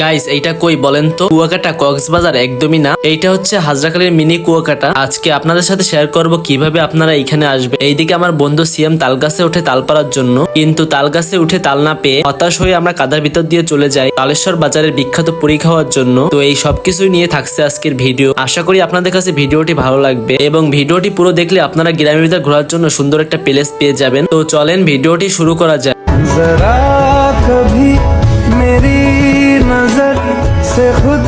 Guys এইটা কই বলেন তো? কুয়াকাটা, কক্সবাজার একদমই না। এইটা হচ্ছে হাজরাখালীর মিনি কুয়াকাটা। আজকে আপনাদের সাথে শেয়ার করব কীভাবে আপনারা এখানে আসবে। এইদিকে আমার বন্ধু সিএম তালগাছে উঠে তাল পাড়ার জন্য। কিন্তু তালগাছে উঠে তাল না পেয়ে হতাশ হয়ে আমরা কাদার ভিতর দিয়ে চলে যাই তালেশ্বর বাজারের বিখ্যাত পুরি খাওয়ার জন্য। তো এই সবকিছুই নিয়ে থাকছে আজকের ভিডিও আশা করি আপনাদের কাছে ভিডিওটি ভালো লাগবে। এবং ভিডিওটি পুরো দেখলে আপনারা গ্রামের ভিতর ঘোরার জন্য সুন্দর একটা প্লেস পেয়ে যাবেন। তো চলেন, ভিডিওটি শুরু করা যায় से खुद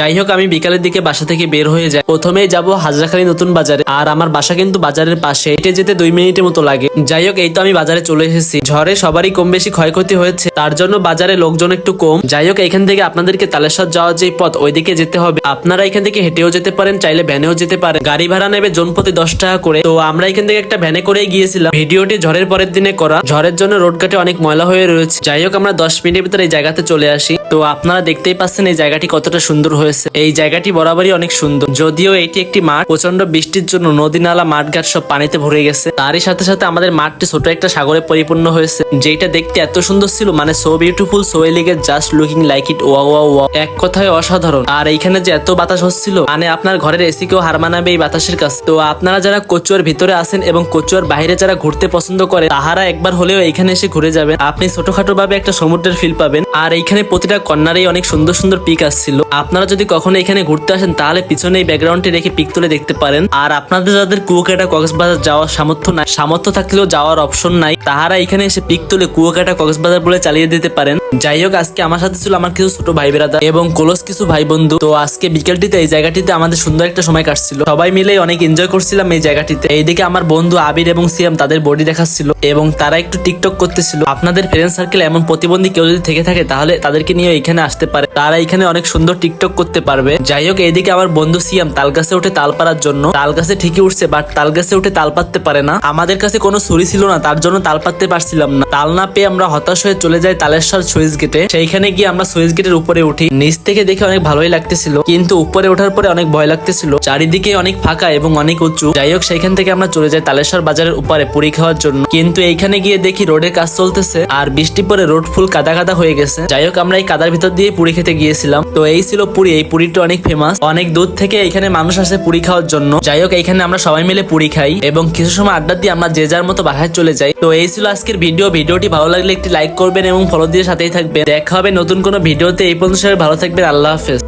যাই হোক, আমি বিকালের দিকে বাসা থেকে বের হয়ে যাই। প্রথমেই যাব হাজরাখালী নতুন বাজারে। আর আমার বাসা কিন্তু বাজারের পাশে। হেঁটে যেতে দুই মিনিটের মতো লাগে। যাই হোক, এই তো আমি বাজারে চলে এসেছি। ঝড়ে সবারই কম বেশি ক্ষয়ক্ষতি হয়েছে। তার জন্য বাজারে লোকজন একটু কম। যাই হোক, এখান থেকে আপনাদেরকে তালেশ্বর যাওয়ার যে পথ, ওইদিকে যেতে হবে। আপনারা এখান থেকে হেঁটেও যেতে পারেন, চাইলে ভ্যানেও যেতে পারেন। গাড়ি ভাড়া নেবে জনপ্রতি দশ টাকা করে। তো আমরা এখান থেকে একটা ভ্যানে করেই গিয়েছিলাম। ভিডিওটি ঝড়ের পরের দিনে করা। ঝড়ের জন্য রোড ঘাটে অনেক ময়লা হয়ে রয়েছে। যাই হোক, আমরা দশ মিনিটের ভিতরে এই জায়গাতে চলে আসি। তো আপনারা দেখতেই পাচ্ছেন এই জায়গাটি কতটা সুন্দর হয়েছে এই জায়গাটি বরাবরই অনেক সুন্দর। যদিও এটি একটি মাঠ প্রচণ্ড বৃষ্টির জন্য নদী নালা মাঠ ঘাট সব পানিতে ভরে গেছে। তারই সাথে সাথে আমাদের মাঠটি ছোট একটা সাগরে পরিপূর্ণ হয়েছে। যেটা দেখতে এত সুন্দর ছিল মানে so beautiful so elegant just looking like it ওয়া ওয়া ওয়া এক কথায় অসাধারণ। আর এইখানে যে এত বাতাস হচ্ছিল মানে আপনার ঘরের এসি কেও হার মানাবে এই বাতাসের কাছে। তো আপনারা যারা কচুয়ার ভিতরে আসেন এবং কচুয়ার বাইরে যারা ঘুরতে পছন্দ করে, তাহারা একবার হলেও এখানে এসে ঘুরে যাবেন। আপনি ছোটখাটো ভাবে একটা সমুদ্রের ফিল পাবেন। আর এইখানে প্রতিটা কর্নারেই অনেক সুন্দর সুন্দর পিক আসছিল। আপনারা যদি কখনো এখানে ঘুরতে আসেন, তাহলে পিছনে এই ব্যাকগ্রাউন্ডটি রেখে পিক তুলে দেখতে পারেন। আর আপনাদের যাদের কুয়াকাটা কক্সবাজার যাওয়ার সামর্থ্য নাই, সামর্থ্য থাকলেও যাওয়ার অপশন নাই, তাহারা এখানে এসে পিক তুলে কুয়াকাটা কক্সবাজার বলে চালিয়ে দিতে পারেন। যাই হোক আজকে আমার সাথে ছিল আমার কিছু ছোট ভাই বেরাদা এবং কোলস কিছু ভাই বন্ধু। তো আজকে বিকেলটিতে এই জায়গাটিতে আমাদের সুন্দর একটা সময় কাটছিল। সবাই মিলে অনেক এনজয় করছিলাম এই জায়গাটিতে। এইদিকে আমার বন্ধু আবির এবং সিয়াম তাদের বডি দেখাচ্ছিল এবং তারা একটু টিকটক করতেছিল। আপনাদের ফ্রেন্ড সার্কেল এমন প্রতিবন্ধী কেউ যদি থেকে থাকে, তাহলে তাদেরকে নিয়ে এখানে আসতে পারে। তারা এখানে অনেক সুন্দর টিকটক করতে পারবে। যাই হোক এইদিকে আমার বন্ধু সিয়াম তাল গাছে উঠে তাল পাড়ার জন্য। তাল গাছে ঠিকই উঠছে বাট তাল গাছে উঠে তাল পাততে পারে না। আমাদের কাছে কোনো ছুরি ছিল না, তার জন্য তাল পাততে পারছিলাম না। তাল না পেয়ে আমরা হতাশ হয়ে চলে যাই তালেশ্বর সুইচ গেটে সেইখানে গিয়ে আমরা সুইচ গেটের উপরে উঠি। নিচ থেকে দেখে অনেক ভালোই লাগতেছিল। কিন্তু উপরে ওঠার পরে অনেক ভয় লাগতেছিল। চারিদিকে অনেক ফাঁকা এবং অনেক উঁচু। যাই হোক, সেইখান থেকে আমরা চলে যাই তালেশ্বর বাজারের উপরে পুরি খাওয়ার জন্য। কিন্তু এইখানে গিয়ে দেখি রোডের কাজ চলতেছে আর বৃষ্টি পরে রোড ফুল কাদা কাদা হয়ে গেছে। যাই হোক, আমরা এই কাদার ভিতর দিয়ে পুরি খেতে গিয়েছিলাম। তো এই ছিল পুরি। এই পুরিটা অনেক ফেমাস অনেক দূর থেকে এখানে মানুষ আসে পুরি খাওয়ার জন্য। যাই হোক এখানে আমরা সবাই মিলে পুরি খাই এবং কিছু সময় আড্ডা দিয়ে আমরা যে যার মতো বাসায় চলে যাই। তো এই ছিল আজকের ভিডিও। ভিডিওটি ভালো লাগলে একটি লাইক করবেন এবং ফলো দিয়ে সাথেই থাকবেন। দেখা হবে নতুন কোনো ভিডিওতে। এই পর্যন্ত সবাই ভালো থাকবেন। আল্লাহ হাফেজ।